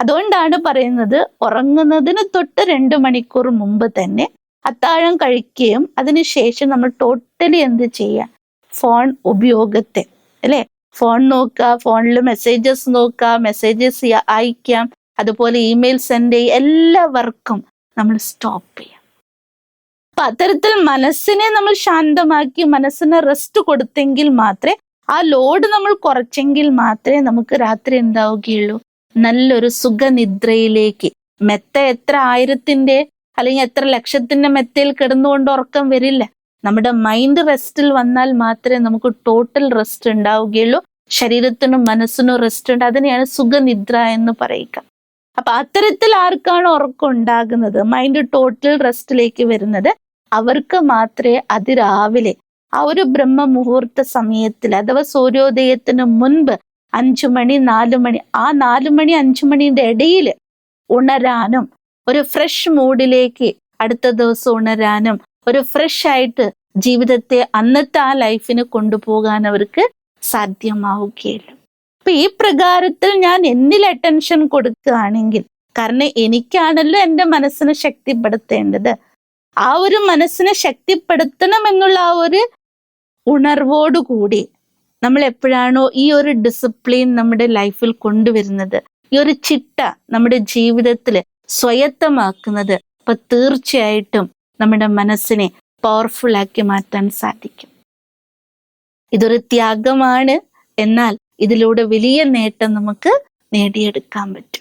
അതുകൊണ്ടാണ് പറയുന്നത് ഉറങ്ങുന്നതിന് തൊട്ട് രണ്ട് മണിക്കൂർ മുമ്പ് തന്നെ അത്താഴം കഴിക്കുകയും അതിനുശേഷം നമ്മൾ ടോട്ടലി എന്ത് ചെയ്യുക? ഫോൺ ഉപയോഗത്തെ അല്ലെ? ഫോൺ നോക്കുക ഫോണിൽ മെസ്സേജസ് നോക്കുക മെസ്സേജസ് അയക്കാം അതുപോലെ ഇമെയിൽ സെൻഡ് ചെയ്യുക എല്ലാ വർക്കും നമ്മൾ സ്റ്റോപ്പ് ചെയ്യാം. അപ്പൊ അത്തരത്തിൽ മനസ്സിനെ നമ്മൾ ശാന്തമാക്കി മനസ്സിന് റെസ്റ്റ് കൊടുത്തെങ്കിൽ മാത്രമേ ആ ലോഡ് നമ്മൾ കുറച്ചെങ്കിൽ മാത്രമേ നമുക്ക് രാത്രി എന്താവുകയുള്ളൂ. നല്ലൊരു സുഖനിദ്രയിലേക്ക്. മെത്ത എത്ര ആയിരത്തിന്റെ അല്ലെങ്കിൽ എത്ര ലക്ഷത്തിന്റെ മെത്തയിൽ കിടന്നുകൊണ്ട് ഉറക്കം വരില്ല. നമ്മുടെ മൈൻഡ് റെസ്റ്റിൽ വന്നാൽ മാത്രമേ നമുക്ക് ടോട്ടൽ റെസ്റ്റ് ഉണ്ടാവുകയുള്ളൂ. ശരീരത്തിനും മനസ്സിനും റെസ്റ്റ് ഉണ്ട്. അതിനെയാണ് സുഖനിദ്ര എന്ന് പറയുക. അപ്പൊ അത്തരത്തിൽ ആർക്കാണ് ഉറക്കം ഉണ്ടാകുന്നത്? മൈൻഡ് ടോട്ടൽ റെസ്റ്റിലേക്ക് വരുന്നത് അവർക്ക് മാത്രമേ അതിരാവിലെ ആ ഒരു ബ്രഹ്മ മുഹൂർത്ത സമയത്തിൽ അഥവാ സൂര്യോദയത്തിന് മുൻപ് അഞ്ചു മണി നാലു മണി. ആ നാലു മണി അഞ്ചു മണിയുടെ ഇടയിൽ ഉണരാനും ഒരു ഫ്രഷ് മൂഡിലേക്ക് അടുത്ത ദിവസം ഉണരാനും ഒരു ഫ്രഷ് ആയിട്ട് ജീവിതത്തെ അന്നത്തെ ആ ലൈഫിന് കൊണ്ടുപോകാൻ അവർക്ക് സാധ്യമാവുകയില്ല അപ്പൊ ഈ പ്രകാരത്തിൽ ഞാൻ എന്നിൽ അറ്റൻഷൻ കൊടുക്കുകയാണെങ്കിൽ കാരണം എനിക്കാണല്ലോ എന്റെ മനസ്സിനെ ശക്തിപ്പെടുത്തേണ്ടത്. ആ ഒരു മനസ്സിനെ ശക്തിപ്പെടുത്തണം എന്നുള്ള ആ ഒരു ഉണർവോടുകൂടി നമ്മൾ എപ്പോഴാണോ ഈ ഒരു ഡിസിപ്ലിൻ നമ്മുടെ ലൈഫിൽ കൊണ്ടുവരുന്നത്? ഈ ഒരു ചിട്ട നമ്മുടെ ജീവിതത്തിൽ സ്വയത്തമാക്കുന്നത് അപ്പൊ തീർച്ചയായിട്ടും നമ്മുടെ മനസ്സിനെ പവർഫുൾ ആക്കി മാറ്റാൻ സാധിക്കും. ഇതൊരു ത്യാഗമാണ്. എന്നാൽ ഇതിലൂടെ വലിയ നേട്ടം നമുക്ക് നേടിയെടുക്കാൻ പറ്റും.